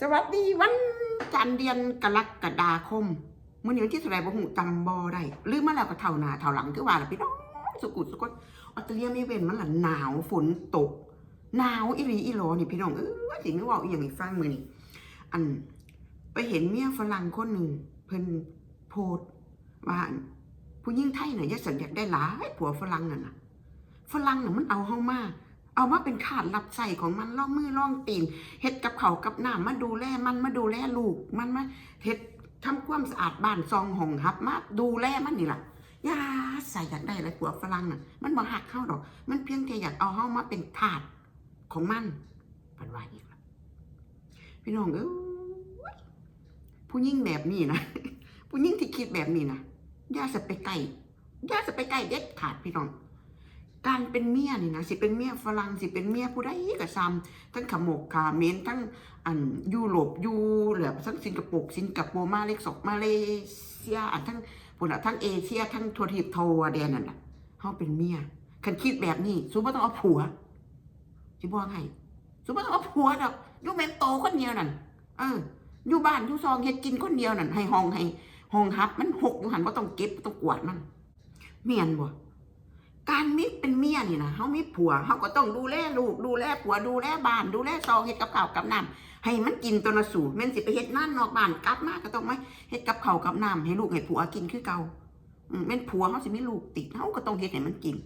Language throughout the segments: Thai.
สวัสดีวันจันทร์เดือนกรกฎาคมมื้อนี้วันที่เท่าไรบ่ฮู้จำบ่ได้ลืมมาแล้วก็เท่าหน้าเท่าหลังคือว่าละพี่น้องสุกุสุกดออสเตรเลียมีเว้นมันล่ะหนาวฝนตก หนาวอีหลีอีหลอนี่พี่น้องเออสิไม่เว้าอีหยังให้ฟังมือนี้อัน ไปเห็นเมียฝรั่งคนหนึ่งเพิ่นโพสว่านผู้หญิงไทยน่ะอยาสันอยากได้หลายผัวฝรั่งนั่นน่ะฝรั่งน่ะมันเอาเฮามา เอามาเป็นขาดรับใส่ของมันล่องมือล่องตีนเฮ็ดกับเขากับหน้ำมาดูแลมันมาดูแลลูกมันมาเฮ็ดทำความสะอาดบ้านซองห้องฮับ มาดูแลมันนี่ล่ะยาใส่อยากได้อะไรผัวฝรั่งน่ะ มันบ่หักเข้าดอก มันเพียงแค่อยากเอาเฮามาเป็นทาสของมันปันว่าอีกล่ะพี่น้องเอ้ยผู้หญิงแบบนี้นะผู้หญิงที่คิดแบบนี้นะยาสะไปใกล้อย่าสะไปใกล้เด็ดขาดพี่น้อง การเป็นเมียนี่นะสิเป็นเมียฝรั่งสิเป็นเมียผู้ใดก็ซ้ำทั้งขมกขาเมนทั้งอันยุโรปยูเหลือทั้งสิงคโปร์สิงคโปร์มาเลกสกมาเลเซียอันทั้งปุ่นอะทั้งเอเชียทั้งทัวทิพโทวแดนนั่นน่ะเฮาเป็นเมียคันคิดแบบนี้สุบ่ต้องเอาผัวสิบอกให้สุบ่ต้องเอาผัวดอกอยู่แม่นโตคนเดียวนั่นเอออยู่บ้านอยู่ซองเฮ็ดกินคนเดียวนั่นให้ห้องให้ห้องฮับ มันหกอยู่หันบ่าต้องเก็บต้องกวาดมันเมียนบ่ การมิเป็นเมียนี่นะเขามีผัวเขาก็ต้องดูแลลูกดูแลผัวดูแลบ้าน ดูแลซองเฮ็ดกับข้าวกับน้ำให้มันกินตัวละสูตรแม่นสิไปเฮ็ดนั่นนอกบ้านกลับมาก็ต้องไหมเฮ็ดกับข้าวกับน้ำให้ลูกให้ผัวกินคือเก่าอืมแม่นผัวเขาสิมีลูกติดเขาก็ต้องเฮ็ดให้มันกิน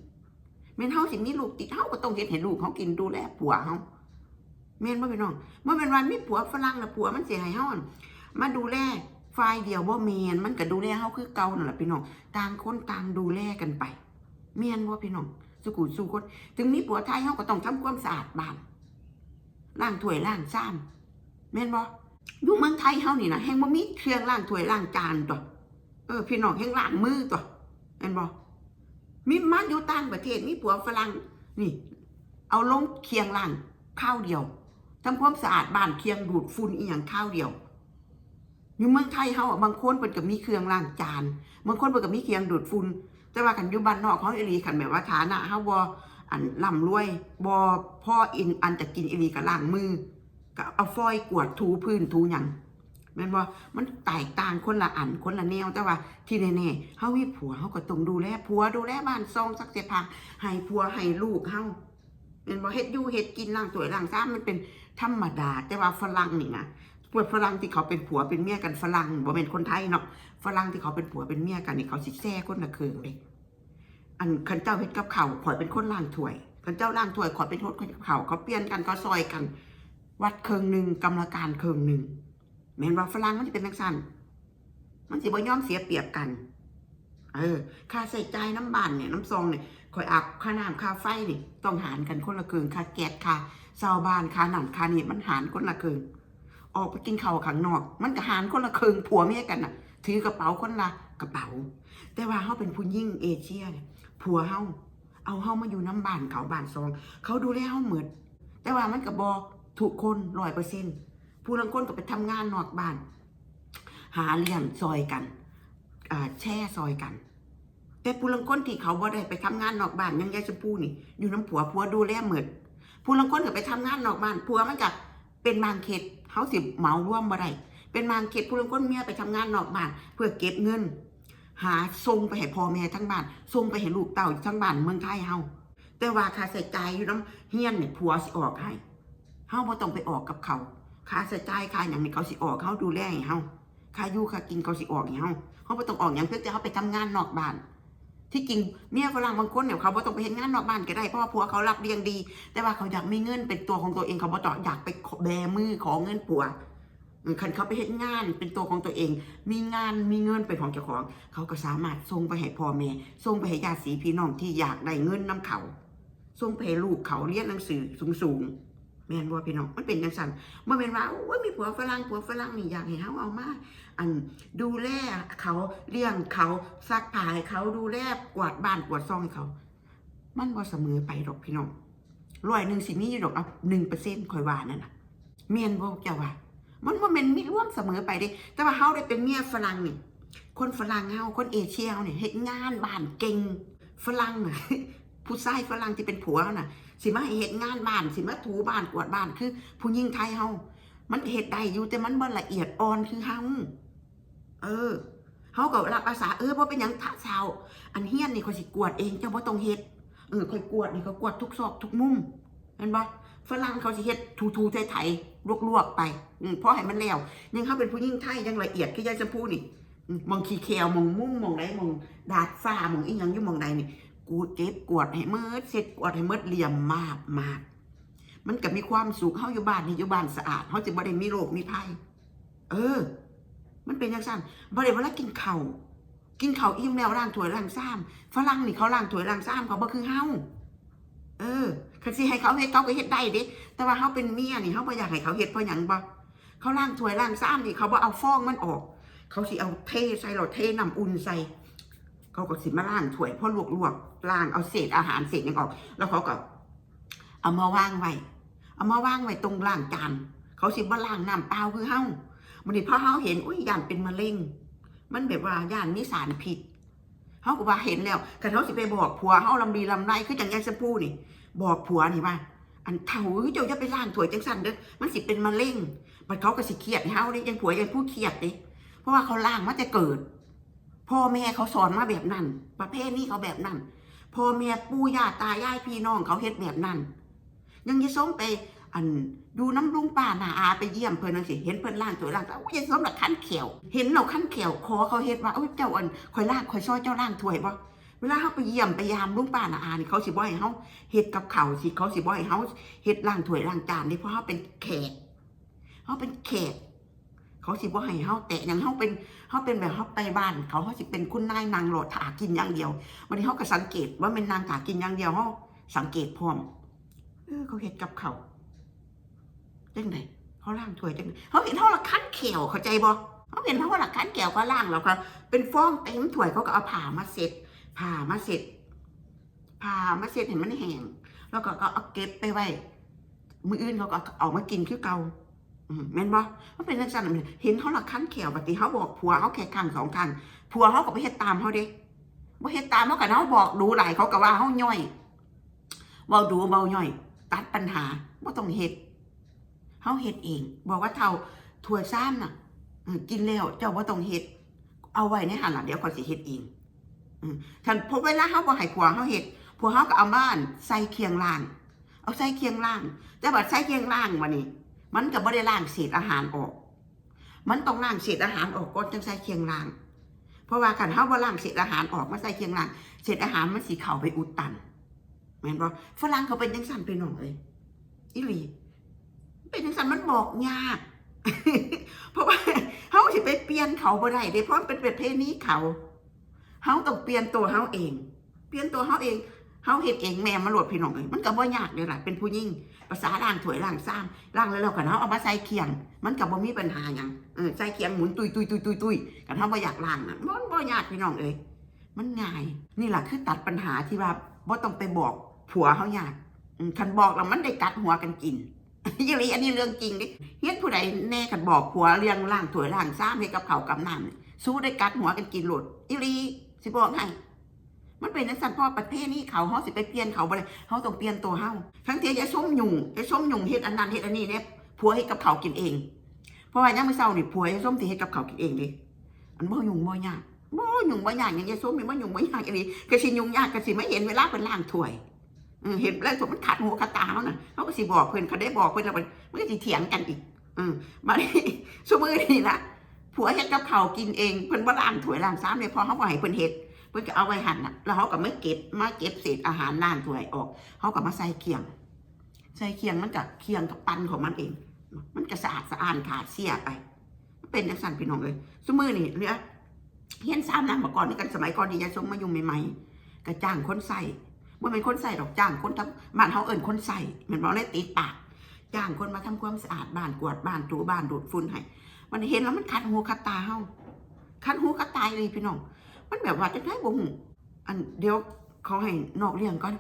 แม่นเขาสิมีลูกติดเขาก็ต้องเฮ็ดให้ลูกเขากินดูแลผัวเขาแม่นบ่พี่น้องเมื่อเป็นวันมีผัวฝรั่งนะผัวมันเสิให้เฮาอั่นมาดูแลฝ่ายเดียวบ่แมนมันก็ดูแลเฮาคือเก่านั่นแหละพี่น้องต่างคนต่างดูแลกันไป เมียนว่าพี่น้องสุกุสุคนถึงมีผัวไทยเขาก็ต้องทำความสะอาดบ้านล้างถ้วยล้างจานแม่นบ่อยู่เมืองไทยเฮานี่นะแฮงบ่มีเครื่องล้างถ้วยล้างจานตัวเออพี่น้องแฮงล้างมือตัวแม่นบ่มีมาอยู่ต่างประเทศมีผัวฝรั่งนี่ เอาลงเคียงล้างข้าวเดียวทำความสะอาดบ้านเคียงดูดฝุ่นอีหยังข้าวเดียวอยู่เมืองไทยเฮาอะบางคนเพิ่นก็มีเครื่องล้างจาน บางคนเพิ่นก็มีเคียงดูดฝุ่น แต่ว่าขันอยุบันนอกเขาอีหลีขันแบบว่าฐานะเฮาบ่อันร่ำรวยบ่พ่ออินอันจะกินอีหลีกับล้างมือก็เอาฟอยกวดถูพื้นถูหยังแม่นบ่มันแตกต่างคนละอันคนละแนวแต่ว่าที่แน่ๆเฮามีผัวเฮาก็ต้องดูแลผัวดูแลบ้านซองซักเสียผ้าให้ผัวให้ลูกเฮาแม่นบ่เฮ็ดอยู่เฮ็ดกินล้างถ้วยล้างชามมันเป็นธรรมดา แต่ว่าฝรั่งนี่นะพวกฝรั่งที่เขาเป็นผัวเป็นเมียกันฝรั่งบ่เป็นคนไทยเนาะ ฝรั่งที่เขาเป็นผัวเป็นเมียกันนี่เขาสิแซ่คนละเคืองเลยอันขันเจ้าเฮ็ดกับเขาข่อยเป็นคนล้างถ้วยขันเจ้าล้างถ้วยข่อยเป็นคนกับเขาเขาเปลี่ยนกันเขาซอยกัน วัดเคืองหนึ่งกรรมการเคืองหนึ่งแม่นว่าฝรั่งมันจะเป็นนักสั้นมันสิบ่ยอมเสียเปรียบกัน เออ ค่าใส่ใจน้ำบ้านเนี่ยน้ำซองเนี่ยข่อยอับค่าน้ำค่าไฟนี่ต้องหารกันคนละเคืองค่าแก๊สค่าเสาบ้านค่านั่นค่านี่มันหารคนละเคืองออกไปกินข้าวข้างนอก มันก็หารคนละเคืองผัวเมียกันน่ะ ถือกระเป๋าคนละกระเป๋า แต่ว่าเฮาเป็นผู้ยิ่งเอเชียเนี่ยผัวเฮาเอาเฮามาอยู่น้ำบ้านเขาบ้านซอง เขาดูแลเฮาเหมือนแต่ว่ามันก็บอถูกคนร้อยเปอร์เซ็นต์ผู้ลังคนก็ไปทำงานนอกบ้าน หาเลี้ยงซอยกันแช่ซอยกัน แต่ผู้ลังคนที่เขาบ่ได้ไปทำงานนอกบ้านยังยายชมพู่นี่ อยู่น้ำผัวผัวดูแลเหมือนผู้ลังคนก็ไปทำงานนอกบ้านผัวมันก็เป็นบางเขตเขาสิเหมาร่วมบ่ได้ เป็นบางเขตผู้ลังคนเมียไปทำงานนอกบ้าน เพื่อเก็บเงิน หาส่งไปให้พ่อแม่ทั้งบ้านส่งไปให้ลูกเต่าทั้งบ้านเมืองไทยเฮาแต่ว่าค่าใช้จ่ายอยู่น้ำเฮียนเนี่ยผัวสิออกให้เฮาบ่ต้องไปออกกับเขาค่าใช้จ่ายค่าอย่างนี้เขาสิออกเขาดูแลให้เฮาค่าอยู่ค่ากินเขาสิออกให้เฮาเฮาบ่ต้องออกอย่างเพื่อจะเฮาไปทำงานนอกบ้านที่จริงเมียฝรั่งบางคนเนี่ยเขาบ่ต้องไปเฮ็ดงานนอกบ้านก็ได้เพราะว่าผัวเขารับเลี้ยงดี แต่ว่าเขาอยากมีเงินเป็นตัวของตัวเองเขาบ่ต้องอยากไปแบมือขอเงินผัว คันเขาไปเฮ็ดงานเป็นตัวของตัวเอง มีงานมีเงินเป็นของเจ้าของ เขาก็สามารถส่งไปให้พ่อแม่ส่งไปให้ญาติพี่น้องที่อยากได้เงินน้ำเขาส่งไปให้ลูกเขาเรียนหนังสือสูงๆแม่นบ่พี่น้องมันเป็นจังซั่นบ่แม่นว่าโอ้ยมีผัวฝรั่งผัวฝรั่งนี่อยากให้เฮาเอามาอันดูแลเขาเลี้ยงเขาซักผ้าให้เขาดูแลกวาดบ้านกวาดซ่องให้เขา มันบ่เสมอไปดอกพี่น้องร้อยหนึ่งสิมีอยู่ดอกเอา1%ค่อยว่านั่นน่ะแม่นบ่เจ้าว่า มันว่ามันไม่ร่วมเสมอไปเด้ แต่ว่าเฮาได้เป็นเมียฝรั่งนี่คนฝรั่งเฮาคนเอเชียเฮาเนี่ยเฮ็ดงานบ้านเก่งฝรั่งน่ะผู้ชายฝรั่งที่เป็นผัวเฮาน่ะ สิมาให้เฮ็ดงานบ้าน สิมาถูบ้านกวาดบ้านคือ ผู้หญิงไทยเฮามันเฮ็ดได้อยู่แต่มันบ่ละเอียดอ่อนคือเฮาเออเฮาก็รับอาสาเออบ่เป็นหยังถ้าเชาอันเฮียนนี่ข่อยสิกวาดเองเจ้าบ่ต้องเฮ็ดเออข่อยกวาดนี่ก็กวาดทุกซอกทุกมุมเห็นบ่ ฝรั่งเขาสิเฮ็ดทูๆไถๆลวกๆไปอืมเพราะให้มันแล้วยังเฮาเป็นผู้หญิงไทยยังละเอียดคือยายชมพูนี่มองขี้แควมองมุมมองใดมองดาดฟ้ามองอีหยังอยู่มองใดนี่ กูเจ็บกวดให้เมิดเสร็จกวดให้เมิดเหลี่ยมมากมากมันก็มีความสุขเฮาอยู่บ้านนี่อยู่บ้านสะอาดเฮาจะบ่ได้มีโรคมีภัยเออ มันเป็นจังซั่นบ่ได้เวลากินข้าวกินข้าวอิ่มแล้วล้างถ้วยล้างซ้ำฝรั่งนี่เขาล้างถ้วยล้างซ้ำเขาบ่คือเฮาเออ คันสิให้เขาเฮ็ดเขาก็เฮ็ดได้เด้แต่ว่าเฮาเป็นเมียนี่เฮาบ่อยากให้เขาเฮ็ดเพราะหยังบ่เขาล้างถ้วยล้างซ้ำนี่เขาบ่เอาฟองมันออก เขาสิเอาเทใส่หลอเทน้ำอุ่นใส่เขาก็สิมาล้างถ้วยพอลวกๆล้างเอาเศษอาหารเศษยังออก แล้วเขาก็เอามาวางไว้เอามาวางไว้ตรงล่างจานเขาสิบ่ล้างน้ำเปล่าคือเฮามันนี่พอเฮาเห็นอุ้ยย่านเป็นมะเร็งมันแบบว่าย่านมีสารพิษเฮาก็ว่าเห็นแล้วคันเฮาสิไปบอกผัวเฮาลำดีลำไรคือจังยายสะพูนี่ บอกผัวนี่ว่า อันเฒ่าเจ้าอย่าไปล้างถวยจังซั่นเด้อมันสิเป็นมะเร็งมันเขาก็สิเครียดเฮาเด้ยังผัวยังผู้เครียดด้เพราะว่าเขาล้างมาแต่เกิด พ่อแม่เขาสอนมาแบบนั้น ประเภทนี้เขาแบบนั้นพ่อแม่ปู่ย่าตายายพี่น้องเขาเฮ็ดแบบนั้น ยังจะส่งไป อันดูน้ำลุงป้าหนาอาไปเยี่ยมเพิ่นนั่นสิเห็นเพิ่นล่างถวยล่างแต่ว่ายังสมแบบขั้นเขียว เห็นเราขั้นเขียวขอเขาเฮ็ดว่าเอ้ยเจ้าอันคอยล่างคอยซอยเจ้าล่างถวยบ่ เวลาเขาไปเยี่ยมไปยามลุงป้าหนาอานี่เขาสิบ่ให้เฮาเฮ็ดกับเขาสิเขาสิบ่ให้เฮาเฮ็ดล่างถวยล่างจานนี่เพราะเฮาเป็นแขกเฮาเป็นแขกเขาสิบ่ให้เฮาแตะอย่างเฮาเป็นเฮาเป็นแบบเฮาไปบ้าน เขาเฮาสิเป็นคุณนายนางโหลดถากินอย่างเดียววันนี้เฮาก็สังเกตว่าเป็นนางถากินอย่างเดียวเฮาสังเกตพร้อมเออเขาเฮ็ดกับเขาจังไดเขาล่างถ้วยจังไดเขาเห็นเฮาละคั้นเขียวเข้าใจบ่เขาเห็นเฮาว่าละคั้นเขียวก็ล่างแล้วก็เป็นฟองเต็มถ้วยเขาก็เอาผ้ามาเสร็จ ผ้ามาเสร็จผ้ามาเสร็จเห็นมันแห้งแล้วก็ก็เอาเก็บไปไว้มืออื่นเขาก็เอามากินคือเก่าอืมแม่นบ่มันเป็นจังซั่นน่ะแม่นเห็นเขาละคันแขวบัดนี้เขาบอกผัวเขาแค่ครั้งสองครั้งผัวเขาก็ไปเฮ็ดตามเขาเด้บ่เฮ็ดตามเขาก็เฮาบอกดูหลายเขาก็ว่าเฮาย่อยเว้าดูเว้าย่อย ตัดปัญหาบ่ต้องเฮ็ดเฮาเฮ็ดเอง บอกว่าเท่าถ้วยซ้ำน่ะกินแล้วเจ้าบ่ต้องเฮ็ดเอาไว้ในหันล่ะเดี๋ยวก่อนสิเฮ็ดเอง อืมคันพอเวลาเฮาบ่ให้ผัวเฮาเฮ็ดผัวเฮาก็เอามานใส่เคียงล่าง เอาใส่เคียงล่างแต่บัดใส่เคียงล่างมานี่มันก็บ่ได้ล้างเศษอาหารออก มันต้องล้างเศษอาหารออกก่อนจังใส่เคียงล่าง เพราะว่าคันเฮาบ่ล้างเศษอาหารออกมาใส่เคียงล่างเศษอาหารมันสิเข้าไปอุดตันแม่นบ่ฝรั่งเขาเป็นจังซั่นไปหน้อยอีหลีเป็นจังซั่นมันบอกยาก เพราะว่าเฮาสิไปเปลี่ยนเขาบ่ได้เด้เพราะมันเป็นประเพณีเขา เฮาต้องเปลี่ยนตัวเฮาเอง เปลี่ยนตัวเฮาเองเฮาเฮ็ดเองแม่มาโหลดพี่น้องเอ้ยมันก็บ่ยากเด้ล่ะเป็นผู้หญิงภาษาล่างถวยล่างซ้ำล่างแล้วเรากันเนาเอามาใส่เคียง มันกับบ่มีปัญหาหยังเออใส่เคียงหมุนตุยตุยตุยตุยตุยกันเฮาบ่อยากล่างน่ะมันบ่ยากพี่น้องเอ้ยมันง่าย นี่แหละคือตัดปัญหาที่ว่าบ่ต้องไปบอกผัวเฮายากคันบอกแล้วมันได้กัดหัวกันกินยี่ลีอันนี้เรื่องจริงดิเฮ็ดผู้ใดแน่คันบอกผัวเรื่องล่างถวยล่างซ้ำให้กับเขากับน้ำนี่สู้ได้กัดหัวกันกินโลดอีหลี สิบอกให้มันเป็นนักสันพ่อประเภทนี้เขาเฮาสิไปเปลี่ยนเขาบ่ได้เฮาต้องเปลี่ยนตัวเฮาทั้งที่ยายส้มหยุ่งยายส้มหยุ่งเฮ็ดอันนั้นเฮ็ดอันนี้เนี่ยผัวเฮ็ดกับเขากินเอง เพราะว่ายังมื้อเช้านี่ผัวยายส้มสิเฮ็ดกับเขากินเองดิอันบ่หยุ่งบ่ยากบ่หยุ่งบ่ยากอย่างยายส้มนี่บ่หยุ่งบ่ยากอีหลีก็สิยุ่งยากก็สิไม่เห็นเวลาเพิ่นล้างถ้วยเออเห็นแล้วถ้ามันขัดหูขัดตาเฮาน่ะเฮาก็สิบอกเพิ่อนเขาได้บอกเพิ่อนแล้วมันมันก็สิเถียงกันอีก อืมบัดนี้ซุมื้อนี่ละ ผัวเฮ็ดกับเขากินเองเพิ่นบ่ล้างถ้วยล้างซ้ำเลยพอเฮาบ่ให้เพิ่นเฮ็ดเพื่อจะเอาไว้หั่นน่ะแล้วเขาก็ไม่เก็บมาเก็บเศษอาหารน่านถ้วยออกเขาก็มาใส่เคียง ใส่เคียงมันกับเคียงกับปันของมันเอง มันก็สะอาดสะอาดขาดเสียไป เป็นจังสั่นพี่น้องเลยสมือนี่เนี่ยเฮียนซ้ำนะเมื่อก่อนนี่กันสมัยก่อนนี่ยายสมมาอยู่ใหม่ๆก็จ้างคนใส่ว่เป็นคนใส่ดอกจ้างคนทำบ้านเขาเอิญคนใส่เหมือนบอกเลยติดปากจ้างคนมาทำความสะอาดบ้านกวาดบ้านถูบ้านดูดฝุ่นให้ มันเห็นแล้วมันคัดหูคัดตาเฮาคัดหูคัดตาเลยพี่น้อง มันแบบว่าจะได้บ่หูอันเดี๋ยวเขาให้นอกเรื่องก่อน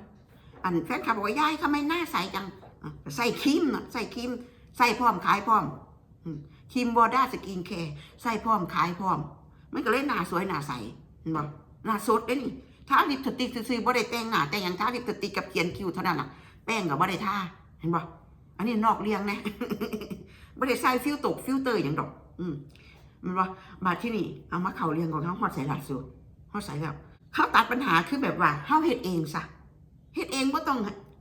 อันแฟนคลับบอกว่ายายทำไมหน้าใสจัง ใส่ครีมนะใส่ครีม ใส่พร้อมขายพร้อมครีมบอด้าสกินแคร์ใส่พร้อมขายพร้อม มันก็เลยหน้าสวยหน้าใสเห็นบ่หน้าสดเด้นี่ทาลิปสติกซื่อๆบ่ได้แต่งหน้าแต่งหยังทาลิปสติกกับเขียนคิ้วเท่านั้นล่ะแป้งก็บ่ได้ทาเห็นบ่อันนี้นอกเรียงนะ เไม่ได้ใส่ฟิลตกฟิลเตอร์อย่างดอก อืมมันว่าบาดที่นี่เอามาเข่าเรียงของเขาฮอดใส่หลักสูตรฮอดใส่แล้วเขาตัดปัญหาคือแบบว่าเขาเฮ็ดเองซะเฮ็ดเองก็ต้อง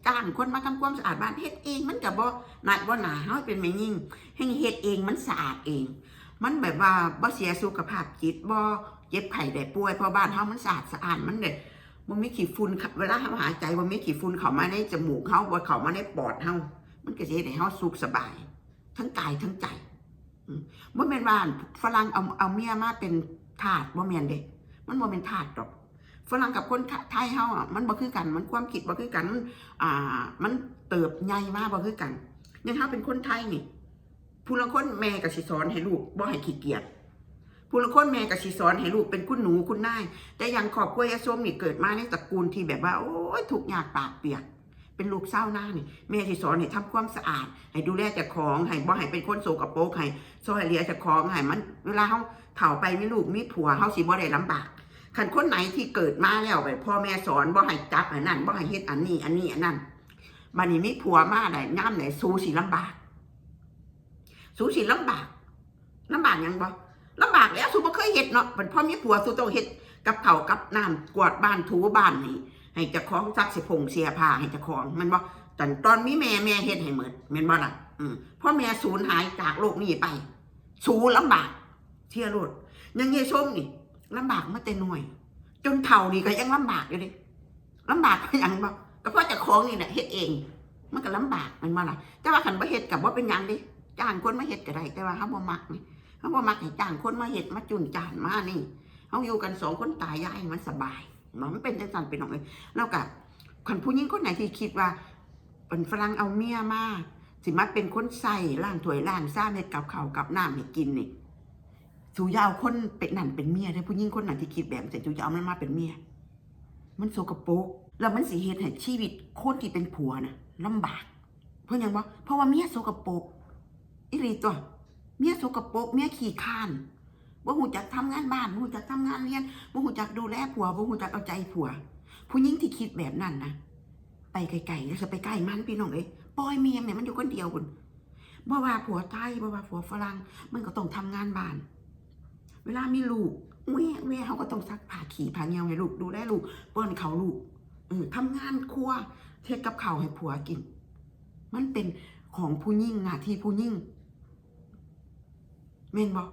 จ้างคนมาทำความสะอาดบ้านเฮ็ดเองมันกับบ่หนักบ่หนาเขาเป็นไม่ยิ่งให้เฮ็ดเองมันสะอาดเอง มันแบบว่าบ่เสียสุขภาพจิตบ่เจ็บไข้ได้ป่วยเพราะบ้านเฮามันสะอาดสะอาดมันเด้บ่มีขี้ฝุ่นเข้าเวลาเฮาหายใจบ่มีขี้ฝุ่นเข้ามาในจมูกเฮาบ่เข้ามาในปอดเฮามันก็สิเฮ็ดให้เฮาสุขสบาย ทั้งกายทั้งใจมบ่แม่นว่าฝรั่งเอาเอาเมียมาเป็นทาสบ่แม่นเด้มันบ่เป็นทาสดอกฝรั่งกับคนไทยเฮาอะมันบ่คือกัน มันความคิดบ่คือกันมันอ่า มันเติบใหญ่มาบ่คือกันย่างเฮาเป็นคนไทยนี่ผู้ละคนแม่ก็สิสอนให้ลูกบ่ให้ขี้เกียจผู้ละคนแม่ก็สิสอนให้ลูกเป็นคุณหนูคุณนายแต่ย่างครอบครัวยายส้มนี่เกิดมาในตระกูลที่แบบว่า โอ้ยทุกข์ยากปากเปียก เป็นลูกเศร้าหน้านี่แม่สิสอนให้ทำความสะอาด ให้ดูแลเจ้าของให้บ่ให้เป็นคนโสกโปรกให้ซอยเหลียเจ้าของให้มัน เวลาเฮาเฒ่าไปมีลูกมีผัวเฮาสิบ่ได้ลำบากคันคนไหนที่เกิดมาแล้วแบบพ่อแม่สอนบ่ให้จับอันนั้นบ่ให้เฮ็ดอันนี้ อันนี้อันนั้นบัดนี้มีผัวมาได้ย่ามไหนสู้สิลำบากสู้สิลำบากลำบากยังบ่ลำบากแล้วสู้บ่เคยเฮ็ดเนาะเป็นพ่อมีผัวสู้ต้องเฮ็ดกับเขากับน้ำกวาดบ้านถูบ้านนี่ ให้เจ้าของซักสิผงเสียผ้าให้เจ้าของมันบ่ตอนตอนมีแม่แม่เฮ็ดให้เหมดแม่นบ่ล่ะอืมพ่อแม่สูญหายจากโลกนี้ไป สู้ลำบากเที่ยโลดอยังเงี้ยส้มนี่ลำบากมาแต่น้อยจนเท่านี่ก็ยังลำบากอยู่ดิลำบากก็ยังบ่ก็เพราะเจะคล้าของนี่แหละเฮ็ดเอง มันก็ลำบากมันมาล่ะ แต่ว่าขันบ่เฮ็ดกับว่าเป็นยังดิจ้างคนมาเฮ็ดก็ได้แต่ว่าเฮาบ่มักนี่เฮาบ่มักให้จ้างคนมาเฮ็ดมาจุนจานมานี่เฮาอยู่กันสองคนตายายมันสบาย มันเป็นจังซั่นเป็นของเอ้ยแล้วก็คันผู้หญิงคนไหนที่คิดว่าเป็นฝรั่งเอาเมียมาสิมาเป็นคนใส่ล้างถวยล้างซ่ามเฮ็ดกับเขากับน้ำให้กินนี่สูยาวคนเป็นนั่นเป็นเมียได้ผู้หญิงคนนั้นที่คิดแบบแต่สูยาวมันมาเป็นเมีย มันโสกโปกแล้วมันสิเหตุให้ชีวิตคนที่เป็นผัวนะลำบาก เพราะยังวะเพราะว่าเมียโสกโปกอีหลีตัวเมียโสกโปกเมียขี้ข้าน บ่หูจักทำงานบ้านบ่หูจักทำงานเรียนบ่หูจักดูแลผัวบ่หูจักเอาใจผัว ผู้หญิงที่คิดแบบนั้นนะไปไกลๆแล้วจะไปใกล้มันพี่น้องเอ้ยปล่อยเมียเนี่ยมันอยู่คนเดียวคุณบ่ว่าผัวไทยบ่ว่าผัวฝรั่งมันก็ต้องทำงานบ้าน เวลามีลูกแม่แม่เขาก็ต้องซักผ้าขี่ผ้าเงียวให้ลูกดูแลลูกป้อนเขาลูกเออทำงานครัวเทศกับเขาให้ผัวกิน มันเป็นของผู้ยิ่งหน้าที่ผู้ยิ่งเมนบอก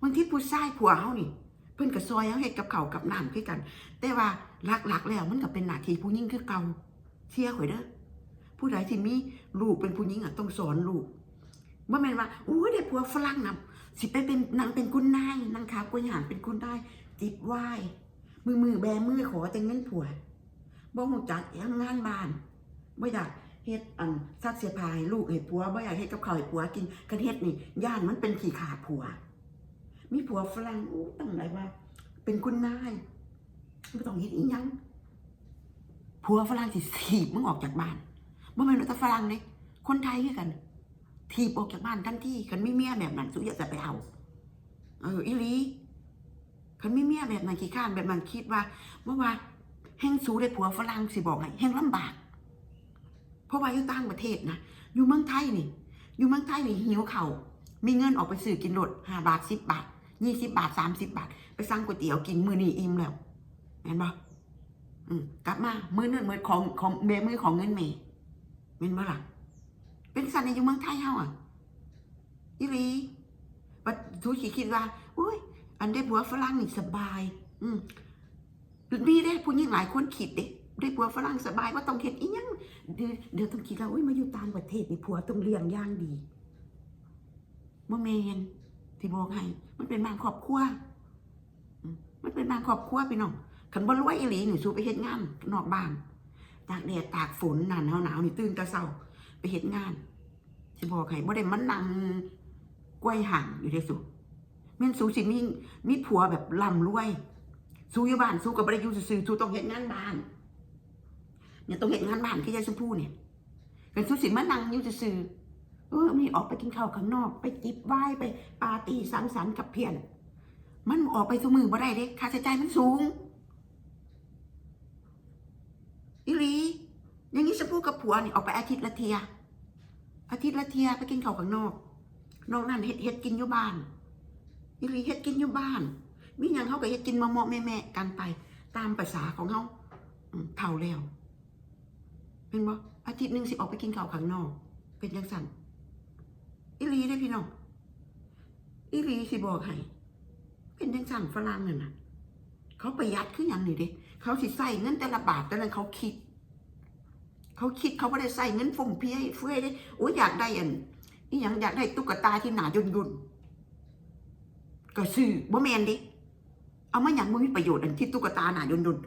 บางที่ผู้ชายผัวเขานี่ เพิ่นกับซอยเขาเฮ็ดกับเขากับน้ำคือกัน แต่ว่าหลักๆแล้วมันก็เป็นหน้าที่ผู้ยิ่งคือเก่าเชื่อข่อยเด้อผู้ใดที่มีลูกเป็นผู้ยิ่งอะต้องสอนลูกว่าแม่นว่าโอ้ยได้ผัวฝรั่งนำสิไปเป็นนางเป็นคุณนายนางขาวกวยหางเป็นคุณได้จิบไหวมือมือแบมือขอแต่งเงินผัวบ่หูจักทำงานบ้านบ่อยากเฮ็ดอันซักเสียพายลูกให้ผัวบ่อยากเฮ็ดกับข้าวให้ผัวกินกันเฮ็ดนี่ย่านมันเป็นขี้ขาผัว มีผัวฝรั่งอู้ตั้งไหนว่า เป็นคุณนายไม่ต้องเฮ็ดอีหยังผัวฝรั่งสิถีบมึงออกจากบ้านบ่แม่นว่าแต่ฝรั่งเด้คนไทยคือกันทีบออกจากบ้านทันทีคันไม่เมียแบบนั้นสุอยากจะไปเอาเอออีหลีคันไม่เมียแบบนั้นขี้ข้านแบบนั้นคิดว่าเมื่อว่าแห่งสูได้ผัวฝรั่งสิบอกไงแห่งลำบาก เพราะว่าอยู่ต่างประเทศนะอยู่เมืองไทยนี่ อยู่เมืองไทยนี่หิวเข่ามีเงินออกไปซื้อกินรถห้าบาทสิบบาท ยี่สิบบาทสามสิบบาท ไปสั่งก๋วยเตี๋ยวกินมือนี่อิ่มแล้วเห็นปะอืมกลับมามือนั่นมือของของเมมือของเงินเมย์เห็นปะล่ะเป็นสันในยู่เมืองไทยเฮาอะอีหลีปัทูขีคิดว่าอุ้ย อันได้ผัวฝรั่งนี่สบาย อืมมีได้ผู้หญิงหลายคนคิดเด้ได้ผัวฝรั่งสบายว่าต้องเฮ็ดอีหยังเดี๋ยวเดี๋ยวต้องคิดว่าอุ้ยมาอยู่ต่างประเทศนี่ผัวต้องเลี้ยงย่างดีบ่แม่น ที่บอกให้มันเป็นบางครอบครัวมันเป็นบางครอบครัวพี่น้องคันบ่รวยอีหลีหนี่สู้ไปเฮ็ดงานนอกบ้าน ตากแดดตากฝนหนาวหนาวนี่ตื่นแต่เช้าไปเฮ็ดงานสิบอกให้บ่ได้มันนั่งกล้วยห่างอยู่ได้สุแม่นสูสิมีมีผัวแบบร่ำรวยสู้อยู่บ้านสู้กับบ่ได้อยู่ซื่อสู้ต้องเฮ็ดงานบ้านเนี่ยต้องเฮ็ดงานบ้านคือยายชมพู่เนี่ยกันสู้สิมานั่งอยู่ซื่อ เออมีออกไปกินข้าวข้างนอก ไปจิบไวน์ไปปาร์ตี้สังสรรค์กับเพื่อน มันออกไปซุมือบ่ได้เด้ค่าใช้จ่ายมันสูงอีหลีอย่างนี้ชมพู่กับผัวนี่ออกไปอาทิตย์ละเทีย อาทิตย์ละเทียไปกินข้าวข้างนอกนอกนั้นเฮ็ดเฮ็ดกินอยู่บ้านอีหลีเฮ็ดกินอยู่บ้านมีหยังเฮาก็เฮ็ดกินมาเมาะๆแม่กันไป ตามภาษาของเฮาเฒ่าแล้วเป็นบ่อาทิตย์หนึ่งสิออกไปกินข้าวข้างนอก เป็นจังซั่น อีลีเด้พี่น้องอีลีสิบอกให้เป็นจังซั่นฝรั่งนั่นน่ะเขาประหยัดคือหยังนี่เด้เขาสิใส่เงินแต่ละบาทแต่ละเขาคิด เขาคิดเขาไม่ได้ใส่เงินฟงเพียเฟื่อยเด้โอ้ยอยากได้อันนี่ยังอยากได้ตุ๊กตาที่หนายุ่นยุ่นก็ซื้อบ่แมนดิเอามาหยังบ่มีประโยชน์อันที่ตุ๊กตาหนายุ่นยุ่น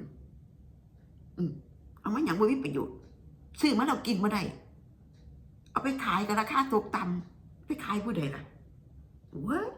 อืมเอามาหยังบ่มีประโยชน์ซื้อมาเรากินมาได้เอาไปขายกับราคาตกต่ำ ไปขายผู้ใดล่ะ What